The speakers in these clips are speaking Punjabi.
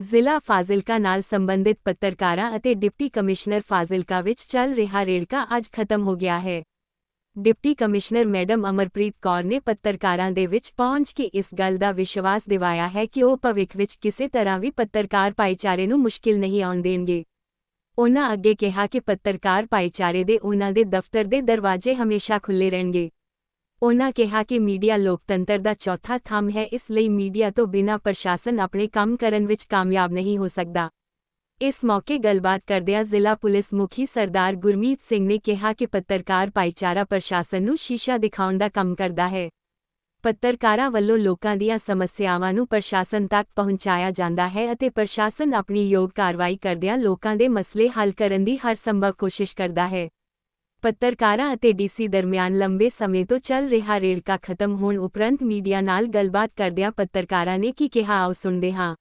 ਜ਼ਿਲ੍ਹਾ ਫਾਜ਼ਿਲਕਾ ਨਾਲ ਸੰਬੰਧਿਤ ਪੱਤਰਕਾਰਾਂ ਅਤੇ ਡਿਪਟੀ ਕਮਿਸ਼ਨਰ ਫਾਜ਼ਿਲਕਾ ਵਿੱਚ ਚੱਲ ਰਿਹਾ ਰੇੜਕਾ ਅੱਜ ਖਤਮ ਹੋ ਗਿਆ ਹੈ। Deputy commissioner madam Amarpreet Kaur ਨੇ ਪੱਤਰਕਾਰਾਂ ਦੇ ਵਿੱਚ ਪਹੁੰਚ ਕੇ ਇਸ ਗੱਲ ਦਾ ਵਿਸ਼ਵਾਸ ਦਿਵਾਇਆ ਹੈ ਕਿ ਉਹ ਭਵਿੱਖ ਵਿੱਚ ਕਿਸੇ ਤਰ੍ਹਾਂ ਵੀ ਪੱਤਰਕਾਰ ਭਾਈਚਾਰੇ ਨੂੰ ਮੁਸ਼ਕਿਲ ਨਹੀਂ ਆਉਣ ਦੇਣਗੇ। ਉਹਨਾਂ ਅੱਗੇ ਕਿਹਾ ਕਿ ਪੱਤਰਕਾਰ ਭਾਈਚਾਰੇ ਦੇ ਉਹਨਾਂ ਦੇ ਦਫ਼ਤਰ ਦੇ ਦਰਵਾਜ਼ੇ ਹਮੇਸ਼ਾ ਖੁੱਲੇ ਰਹਿਣਗੇ। ਉਨ੍ਹਾਂ ਕਿਹਾ ਕਿ ਮੀਡੀਆ ਲੋਕਤੰਤਰ ਦਾ ਚੌਥਾ ਥੰਮ ਹੈ, ਇਸ ਲਈ ਮੀਡੀਆ ਤੋਂ ਬਿਨਾਂ ਪ੍ਰਸ਼ਾਸਨ ਆਪਣੇ ਕੰਮ ਕਰਨ ਵਿੱਚ ਕਾਮਯਾਬ ਨਹੀਂ ਹੋ ਸਕਦਾ। ਇਸ ਮੌਕੇ ਗੱਲਬਾਤ ਕਰਦਿਆਂ ਜ਼ਿਲ੍ਹਾ ਪੁਲਿਸ ਮੁਖੀ ਸਰਦਾਰ ਗੁਰਮੀਤ ਸਿੰਘ ਨੇ ਕਿਹਾ ਕਿ ਪੱਤਰਕਾਰ ਭਾਈਚਾਰਾ ਪ੍ਰਸ਼ਾਸਨ ਨੂੰ ਸ਼ੀਸ਼ਾ ਦਿਖਾਉਣ ਦਾ ਕੰਮ ਕਰਦਾ ਹੈ। ਪੱਤਰਕਾਰਾਂ ਵੱਲੋਂ ਲੋਕਾਂ ਦੀਆਂ ਸਮੱਸਿਆਵਾਂ ਨੂੰ ਪ੍ਰਸ਼ਾਸਨ ਤੱਕ ਪਹੁੰਚਾਇਆ ਜਾਂਦਾ ਹੈ ਅਤੇ ਪ੍ਰਸ਼ਾਸਨ ਆਪਣੀ ਯੋਗ ਕਾਰਵਾਈ ਕਰਦਿਆਂ ਲੋਕਾਂ ਦੇ ਮਸਲੇ ਹੱਲ ਕਰਨ ਦੀ ਹਰ ਸੰਭਵ ਕੋਸ਼ਿਸ਼ ਕਰਦਾ ਹੈ। ਪੱਤਰਕਾਰਾਂ ਅਤੇ ਡੀਸੀ ਦਰਮਿਆਨ ਲੰਬੇ ਸਮੇਂ ਤੋਂ ਚੱਲ ਰਿਹਾ ਰੇੜਕਾ ਖਤਮ ਹੋਣ ਉਪਰੰਤ ਮੀਡੀਆ ਨਾਲ ਗੱਲਬਾਤ ਕਰਦਿਆਂ ਪੱਤਰਕਾਰਾਂ ਨੇ ਕੀ ਕਿਹਾ ਆਓ ਸੁਣਦੇ ਹਾਂ।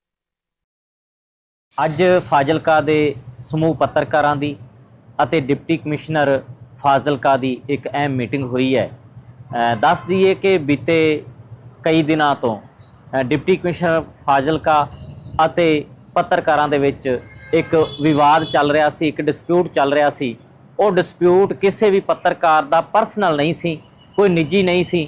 ਅੱਜ ਫਾਜ਼ਿਲਕਾ ਦੇ ਸਮੂਹ ਪੱਤਰਕਾਰਾਂ ਦੀ ਅਤੇ ਡਿਪਟੀ ਕਮਿਸ਼ਨਰ ਫਾਜ਼ਿਲਕਾ ਦੀ ਇੱਕ ਅਹਿਮ ਮੀਟਿੰਗ ਹੋਈ ਹੈ। ਅ, ਦੱਸ ਦਈਏ ਕਿ ਬੀਤੇ ਕਈ ਦਿਨਾਂ ਤੋਂ ਡਿਪਟੀ ਕਮਿਸ਼ਨਰ ਫਾਜ਼ਿਲਕਾ ਅਤੇ ਪੱਤਰਕਾਰਾਂ ਦੇ ਵਿੱਚ ਇੱਕ ਵਿਵਾਦ ਚੱਲ ਰਿਹਾ ਸੀ ਇੱਕ ਡਿਸਪਿਊਟ ਚੱਲ ਰਿਹਾ ਸੀ। ਉਹ ਡਿਸਪਿਊਟ ਕਿਸੇ ਵੀ ਪੱਤਰਕਾਰ ਦਾ ਪਰਸਨਲ ਨਹੀਂ ਸੀ, ਕੋਈ ਨਿੱਜੀ ਨਹੀਂ ਸੀ।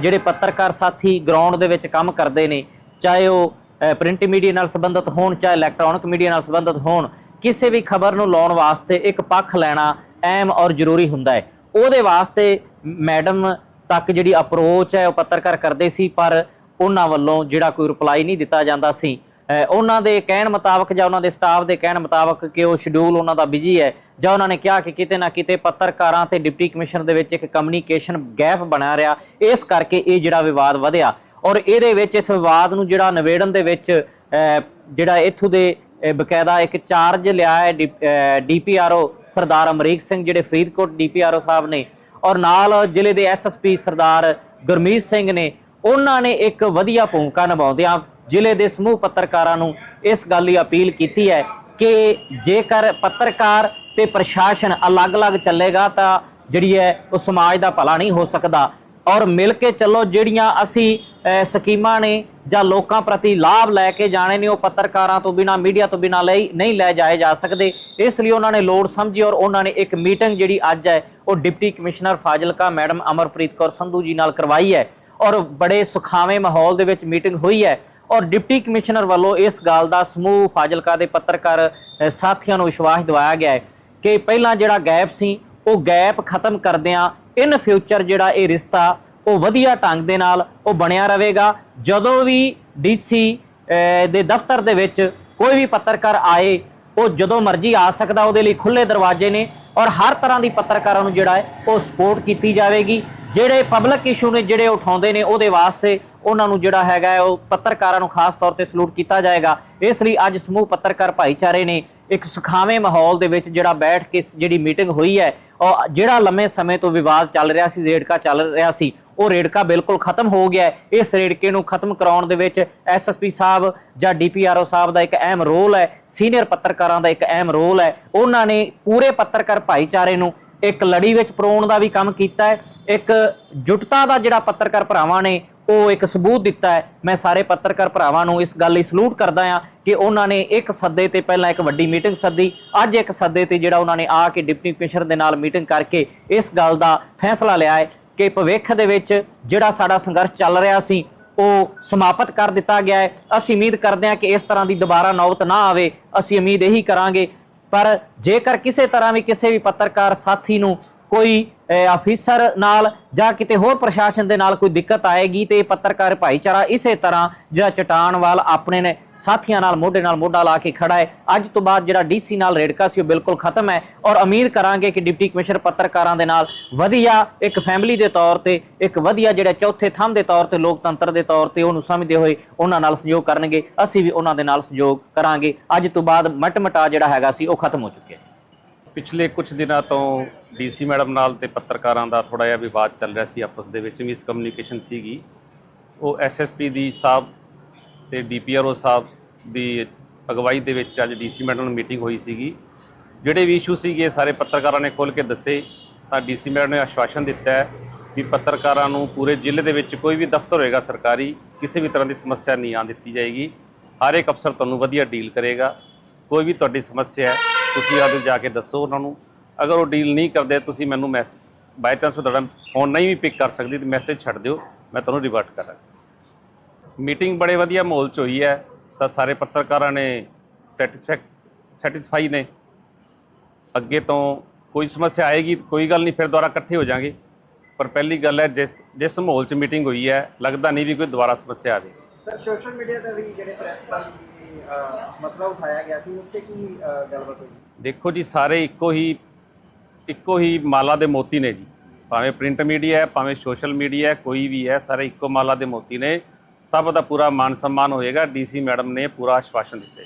ਜਿਹੜੇ ਪੱਤਰਕਾਰ ਸਾਥੀ ਗਰਾਊਂਡ ਦੇ ਵਿੱਚ ਕੰਮ ਕਰਦੇ ਨੇ, ਚਾਹੇ ਉਹ ਪ੍ਰਿੰਟ ਮੀਡੀਆ ਨਾਲ ਸੰਬੰਧਿਤ ਹੋਣ, ਚਾਹੇ ਇਲੈਕਟ੍ਰੋਨਿਕ ਮੀਡੀਆ ਨਾਲ ਸੰਬੰਧਿਤ ਹੋਣ, ਕਿਸੇ ਵੀ ਖਬਰ ਨੂੰ ਲਾਉਣ ਵਾਸਤੇ ਇੱਕ ਪੱਖ ਲੈਣਾ ਅਹਿਮ ਔਰ ਜ਼ਰੂਰੀ ਹੁੰਦਾ ਹੈ। ਉਹਦੇ ਵਾਸਤੇ ਮੈਡਮ ਤੱਕ ਜਿਹੜੀ ਅਪਰੋਚ ਹੈ ਉਹ ਪੱਤਰਕਾਰ ਕਰਦੇ ਸੀ, ਪਰ ਉਹਨਾਂ ਵੱਲੋਂ ਜਿਹੜਾ ਕੋਈ ਰਿਪਲਾਈ ਨਹੀਂ ਦਿੱਤਾ ਜਾਂਦਾ ਸੀ। ਉਹਨਾਂ ਦੇ ਕਹਿਣ ਮੁਤਾਬਕ ਜਾਂ ਉਹਨਾਂ ਦੇ ਸਟਾਫ ਦੇ ਕਹਿਣ ਮੁਤਾਬਕ ਕਿ ਉਹ ਸ਼ਡਿਊਲ ਉਹਨਾਂ ਦਾ ਬਿਜ਼ੀ ਹੈ ਜਾਂ ਉਹਨਾਂ ਨੇ ਕਿਹਾ ਕਿ ਕਿਤੇ ਨਾ ਕਿਤੇ ਪੱਤਰਕਾਰਾਂ ਤੇ ਡਿਪਟੀ ਕਮਿਸ਼ਨਰ ਦੇ ਵਿੱਚ ਇੱਕ ਕਮਿਊਨੀਕੇਸ਼ਨ ਗੈਪ ਬਣਿਆ ਰਿਹਾ। ਇਸ ਕਰਕੇ ਇਹ ਜਿਹੜਾ ਵਿਵਾਦ ਵਧਿਆ ਔਰ ਇਹਦੇ ਵਿੱਚ ਇਸ ਵਿਵਾਦ ਨੂੰ ਜਿਹੜਾ ਨਿਵੇੜਨ ਦੇ ਵਿੱਚ ਜਿਹੜਾ ਇੱਥੋਂ ਦੇ ਬਕਾਇਦਾ ਇੱਕ ਚਾਰਜ ਲਿਆ ਹੈ ਡੀਪੀਆਰਓ ਸਰਦਾਰ ਅਮਰੀਕ ਸਿੰਘ, ਜਿਹੜੇ ਫਰੀਦਕੋਟ ਡੀਪੀਆਰਓ ਸਾਹਿਬ ਨੇ ਔਰ ਨਾਲ ਜ਼ਿਲ੍ਹੇ ਦੇ ਐਸਐਸਪੀ ਸਰਦਾਰ ਗੁਰਮੀਤ ਸਿੰਘ ਨੇ, ਉਹਨਾਂ ਨੇ ਇੱਕ ਵਧੀਆ ਭੂਮਿਕਾ ਨਿਭਾਉਂਦਿਆਂ ਜ਼ਿਲ੍ਹੇ ਦੇ ਸਮੂਹ ਪੱਤਰਕਾਰਾਂ ਨੂੰ ਇਸ ਗੱਲ ਦੀ ਅਪੀਲ ਕੀਤੀ ਹੈ ਕਿ ਜੇਕਰ ਪੱਤਰਕਾਰ ਤੇ ਪ੍ਰਸ਼ਾਸਨ ਅਲੱਗ-ਅਲੱਗ ਚੱਲੇਗਾ ਤਾਂ ਜਿਹੜੀ ਹੈ ਉਹ ਸਮਾਜ ਦਾ ਭਲਾ ਨਹੀਂ ਹੋ ਸਕਦਾ। ਔਰ ਮਿਲ ਕੇ ਚੱਲੋ, ਜਿਹੜੀਆਂ ਅਸੀਂ ਸਕੀਮਾਂ ਨੇ ਜਾਂ ਲੋਕਾਂ ਪ੍ਰਤੀ ਲਾਭ ਲੈ ਕੇ ਜਾਣੇ ਨੇ, ਉਹ ਪੱਤਰਕਾਰਾਂ ਤੋਂ ਬਿਨਾ, ਮੀਡੀਆ ਤੋਂ ਬਿਨਾ ਲਈ ਨਹੀਂ ਲੈ ਜਾਏ ਜਾ ਸਕਦੇ। ਇਸ ਲਈ ਉਹਨਾਂ ਨੇ ਲੋੜ ਸਮਝੀ ਔਰ ਉਹਨਾਂ ਨੇ ਇੱਕ ਮੀਟਿੰਗ ਜਿਹੜੀ ਅੱਜ ਹੈ, ਉਹ deputy commissioner Fazilka madam Amarpreet Kaur Sandhu ji ਨਾਲ ਕਰਵਾਈ ਹੈ। ਔਰ ਬੜੇ ਸੁਖਾਵੇਂ ਮਾਹੌਲ ਦੇ ਵਿੱਚ ਮੀਟਿੰਗ ਹੋਈ ਹੈ। ਔਰ ਡਿਪਟੀ ਕਮਿਸ਼ਨਰ ਵੱਲੋਂ ਇਸ ਗੱਲ ਦਾ ਸਮੂਹ ਫਾਜ਼ਿਲਕਾ ਦੇ ਪੱਤਰਕਾਰ ਸਾਥੀਆਂ ਨੂੰ ਵਿਸ਼ਵਾਸ ਦਿਵਾਇਆ ਗਿਆ ਹੈ ਕਿ ਪਹਿਲਾਂ ਜਿਹੜਾ ਗੈਪ ਸੀ, ਉਹ ਗੈਪ ਖਤਮ ਕਰਦਿਆਂ ਇਨ ਫਿਊਚਰ ਜਿਹੜਾ ਇਹ ਰਿਸ਼ਤਾ, ਉਹ ਵਧੀਆ ਢੰਗ ਦੇ ਨਾਲ ਉਹ ਬਣਿਆ ਰਹੇਗਾ। ਜਦੋਂ ਵੀ ਡੀਸੀ ਦੇ ਦਫ਼ਤਰ ਦੇ ਵਿੱਚ ਕੋਈ ਵੀ ਪੱਤਰਕਾਰ ਆਏ, ਉਹ ਜਦੋਂ ਮਰਜ਼ੀ ਆ ਸਕਦਾ, ਉਹਦੇ ਲਈ ਖੁੱਲੇ ਦਰਵਾਜ਼ੇ ਨੇ ਔਰ ਹਰ ਤਰ੍ਹਾਂ ਦੀ ਪੱਤਰਕਾਰਾਂ ਨੂੰ ਜਿਹੜਾ ਹੈ, ਉਹ ਸਪੋਰਟ ਕੀਤੀ ਜਾਵੇਗੀ। ਜਿਹੜੇ ਪਬਲਿਕ ਇਸ਼ੂ ਨੇ ਜਿਹੜੇ ਉਠਾਉਂਦੇ ਨੇ ਉਹਦੇ ਵਾਸਤੇ ਉਹਨਾਂ ਨੂੰ ਜਿਹੜਾ ਹੈਗਾ ਉਹ ਪੱਤਰਕਾਰਾਂ ਨੂੰ ਖਾਸ ਤੌਰ ਤੇ ਸਲੂਟ ਕੀਤਾ ਜਾਏਗਾ। ਇਸ ਲਈ ਅੱਜ ਸਮੂਹ ਪੱਤਰਕਾਰ ਭਾਈਚਾਰੇ ਨੇ ਇੱਕ ਸੁਖਾਵੇਂ ਮਾਹੌਲ ਦੇ ਵਿੱਚ ਜਿਹੜਾ ਬੈਠ ਕੇ ਜਿਹੜੀ ਮੀਟਿੰਗ ਹੋਈ ਹੈ, ਔਰ ਜਿਹੜਾ ਲੰਮੇ ਸਮੇਂ ਤੋਂ ਵਿਵਾਦ ਚੱਲ ਰਿਹਾ ਸੀ, ਰੇੜਕਾ ਚੱਲ ਰਿਹਾ ਸੀ, ਉਹ ਰੇੜਕਾ ਬਿਲਕੁਲ ਖਤਮ ਹੋ ਗਿਆ ਇਸ ਰੇੜਕੇ ਨੂੰ ਖਤਮ ਕਰਾਉਣ ਦੇ ਵਿੱਚ ਐਸਐਸਪੀ ਸਾਹਿਬ ਜਾਂ ਡੀਪੀਆਰਓ ਸਾਹਿਬ ਦਾ ਇੱਕ ਅਹਿਮ ਰੋਲ ਹੈ, ਸੀਨੀਅਰ ਪੱਤਰਕਾਰਾਂ ਦਾ ਇੱਕ ਅਹਿਮ ਰੋਲ ਹੈ। ਉਹਨਾਂ ਨੇ ਪੂਰੇ ਪੱਤਰਕਾਰ ਭਾਈਚਾਰੇ ਨੂੰ ਇੱਕ ਲੜੀ ਵਿੱਚ ਪਰੋਣ ਦਾ ਵੀ ਕੰਮ ਕੀਤਾ ਹੈ, ਇੱਕ ਜੁਟਤਾ ਦਾ ਜਿਹੜਾ ਪੱਤਰਕਾਰ ਭਰਾਵਾਂ ਨੇ, ਉਹ ਇੱਕ ਸਬੂਤ ਦਿੱਤਾ ਹੈ। ਮੈਂ ਸਾਰੇ ਪੱਤਰਕਾਰ ਭਰਾਵਾਂ ਨੂੰ ਇਸ ਗੱਲ ਲਈ ਸਲੂਟ ਕਰਦਾ ਹਾਂ ਕਿ ਉਹਨਾਂ ਨੇ ਇੱਕ ਸੱਦੇ ਤੇ ਪਹਿਲਾਂ ਇੱਕ ਵੱਡੀ ਮੀਟਿੰਗ ਸੱਦੀ, ਅੱਜ ਇੱਕ ਸੱਦੇ ਤੇ ਜਿਹੜਾ ਉਹਨਾਂ ਨੇ ਆ ਕੇ ਡਿਪਟੀ ਕਮਿਸ਼ਨਰ ਦੇ ਨਾਲ ਮੀਟਿੰਗ ਕਰਕੇ ਇਸ ਗੱਲ ਦਾ ਫੈਸਲਾ ਲਿਆ ਹੈ ਕਿ ਭਵਿੱਖ ਦੇ ਵਿੱਚ ਜਿਹੜਾ ਸਾਡਾ ਸੰਘਰਸ਼ ਚੱਲ ਰਿਹਾ ਸੀ, ਉਹ ਸਮਾਪਤ ਕਰ ਦਿੱਤਾ ਗਿਆ ਹੈ। ਅਸੀਂ ਉਮੀਦ ਕਰਦੇ ਹਾਂ ਕਿ ਇਸ ਤਰ੍ਹਾਂ ਦੀ ਦੁਬਾਰਾ ਨੌਬਤ ਨਾ ਆਵੇ। ਅਸੀਂ ਉਮੀਦ ਇਹੀ ਕਰਾਂਗੇ ਪਰ ਜੇਕਰ ਕਿਸੇ ਤਰ੍ਹਾਂ ਵੀ ਕਿਸੇ ਵੀ ਪੱਤਰਕਾਰ ਸਾਥੀ ਨੂੰ ਕੋਈ ਅਫੀਸਰ ਨਾਲ ਜਾਂ ਕਿਤੇ ਹੋਰ ਪ੍ਰਸ਼ਾਸਨ ਦੇ ਨਾਲ ਕੋਈ ਦਿੱਕਤ ਆਏਗੀ ਤੇ ਇਹ ਪੱਤਰਕਾਰ ਭਾਈਚਾਰਾ ਇਸੇ ਤਰ੍ਹਾਂ ਜਿਹੜਾ ਚਟਾਨ ਵਾਲ ਆਪਣੇ ਨੇ ਸਾਥੀਆਂ ਨਾਲ, ਮੋਢੇ ਨਾਲ ਮੋਢਾ ਲਾ ਕੇ ਖੜਾ ਹੈ। ਅੱਜ ਤੋਂ ਬਾਅਦ ਜਿਹੜਾ ਡੀਸੀ ਨਾਲ ਰੇੜਕਾ ਸੀ ਉਹ ਬਿਲਕੁਲ ਖਤਮ ਹੈ ਔਰ ਉਮੀਦ ਕਰਾਂਗੇ ਕਿ ਡਿਪਟੀ ਕਮਿਸ਼ਨਰ ਪੱਤਰਕਾਰਾਂ ਦੇ ਨਾਲ ਵਧੀਆ ਇੱਕ ਫੈਮਿਲੀ ਦੇ ਤੌਰ ਤੇ, ਇੱਕ ਵਧੀਆ ਜਿਹੜਾ ਚੌਥੇ ਥੰਮ ਦੇ ਤੌਰ ਤੇ, ਲੋਕਤੰਤਰ ਦੇ ਤੌਰ ਤੇ ਉਹਨੂੰ ਸਮਝਦੇ ਹੋਏ ਉਹਨਾਂ ਨਾਲ ਸਹਿਯੋਗ ਕਰਨਗੇ। ਅਸੀਂ ਵੀ ਉਹਨਾਂ ਦੇ ਨਾਲ ਸਹਿਯੋਗ ਕਰਾਂਗੇ। ਅੱਜ ਤੋਂ ਬਾਅਦ ਮਟਮਟਾ ਜਿਹੜਾ ਹੈਗਾ ਸੀ ਉਹ ਖਤਮ ਹੋ ਚੁੱਕਿਆ ਪਿਛਲੇ ਕੁਝ ਦਿਨਾਂ ਤੋਂ ਡੀਸੀ ਮੈਡਮ ਨਾਲ ਤੇ ਪੱਤਰਕਾਰਾਂ ਦਾ ਥੋੜਾ ਜਿਹਾ ਵਿਵਾਦ ਚੱਲ ਰਿਹਾ ਸੀ, ਆਪਸ ਦੇ ਵਿੱਚ ਮਿਸ ਕਮਿਊਨੀਕੇਸ਼ਨ ਸੀਗੀ। ਉਹ ਐਸਐਸਪੀ ਦੀ ਸਾਹਿਬ ਤੇ ਡੀਪੀਆਰਓ ਸਾਹਿਬ ਦੀ ਅਗਵਾਈ ਦੇ ਵਿੱਚ ਅੱਜ ਡੀਸੀ ਮੈਡਮ ਨਾਲ ਮੀਟਿੰਗ ਹੋਈ ਸੀਗੀ। ਜਿਹੜੇ ਵੀ ਇਸ਼ੂ ਸੀਗੇ ਸਾਰੇ ਪੱਤਰਕਾਰਾਂ ਨੇ ਖੋਲ ਕੇ ਦੱਸੇ। ਤਾਂ ਡੀਸੀ ਮੈਡਮ ਨੇ ਆਸ਼ਵਾਸਨ ਦਿੱਤਾ ਹੈ ਵੀ ਪੱਤਰਕਾਰਾਂ ਨੂੰ ਪੂਰੇ ਜ਼ਿਲ੍ਹੇ ਦੇ ਵਿੱਚ ਕੋਈ ਵੀ ਦਫ਼ਤਰ ਹੋਏਗਾ ਸਰਕਾਰੀ, ਕਿਸੇ ਵੀ ਤਰ੍ਹਾਂ ਦੀ ਸਮੱਸਿਆ ਨਹੀਂ ਆਉਣ ਦਿੱਤੀ ਜਾਏਗੀ। ਹਰ ਇੱਕ ਅਫਸਰ ਤੁਹਾਨੂੰ ਵਧੀਆ ਡੀਲ ਕਰੇਗਾ। ਕੋਈ ਵੀ ਤੁਹਾਡੀ ਸਮੱਸਿਆ ਹੈ ਤੁਸੀਂ ਆਦੇ ਜਾ ਕੇ ਦੱਸੋ ਉਹਨਾਂ ਨੂੰ। ਅਗਰ ਉਹ ਡੀਲ ਨਹੀਂ ਕਰਦੇ, ਤੁਸੀਂ ਮੈਨੂੰ ਮੈਸ ਬਾਈ ਚਾਂਸ ਮੈਂ ਤੁਹਾਡਾ ਫੋਨ ਨਹੀਂ ਵੀ ਪਿਕ ਕਰ ਸਕਦੀ, ਤੇ ਮੈਸੇਜ ਛੱਡ ਦਿਓ, ਮੈਂ ਤੁਹਾਨੂੰ ਰਿਵਰਟ ਕਰਾਂਗਾ। ਮੀਟਿੰਗ ਬੜੇ ਵਧੀਆ ਮਾਹੌਲ 'ਚ ਹੋਈ ਹੈ, ਤਾਂ ਸਾਰੇ ਪੱਤਰਕਾਰਾਂ ਨੇ ਸੈਟੀਸਫੈਕ ਸੈਟੀਸਫਾਈ ਨੇ। ਅੱਗੇ ਤੋਂ ਕੋਈ ਸਮੱਸਿਆ ਆਏਗੀ, ਕੋਈ ਗੱਲ ਨਹੀਂ, ਫਿਰ ਦੁਬਾਰਾ ਇਕੱਠੇ ਹੋ ਜਾਾਂਗੇ। ਪਰ ਪਹਿਲੀ ਗੱਲ ਹੈ, ਜਿਸ ਜਿਸ ਮਾਹੌਲ 'ਚ ਮੀਟਿੰਗ ਹੋਈ ਹੈ, ਲੱਗਦਾ ਨਹੀਂ ਵੀ ਕੋਈ ਦੁਬਾਰਾ ਸਮੱਸਿਆ ਆਵੇ। ਸਰ ਸੋਸ਼ਲ ਮੀਡੀਆ ਤੇ ਵੀ ਜਿਹੜੇ ਪ੍ਰੈਸ ਦਾ ਵੀ ਮਸਲਾ ਉਠਾਇਆ ਗਿਆ ਸੀ, ਉਸ ਤੇ ਕੀ ਗੱਲਬਾਤ ਹੋਈ? ਦੇਖੋ ਜੀ, ਸਾਰੇ ਇੱਕੋ ਹੀ ਇੱਕੋ ਹੀ ਮਾਲਾ ਦੇ ਮੋਤੀ ਨੇ ਜੀ। ਭਾਵੇਂ ਪ੍ਰਿੰਟ ਮੀਡੀਆ ਹੈ, ਭਾਵੇਂ ਸੋਸ਼ਲ ਮੀਡੀਆ ਹੈ, ਕੋਈ ਵੀ ਹੈ, ਸਾਰੇ ਇੱਕੋ ਮਾਲਾ ਦੇ ਮੋਤੀ ਨੇ। ਸਭ ਦਾ ਪੂਰਾ ਮਾਨ ਸਨਮਾਨ ਹੋਏਗਾ। ਡੀਸੀ ਮੈਡਮ ਨੇ ਪੂਰਾ ਆਸ਼ਵਾਸਨ ਦਿੱਤਾ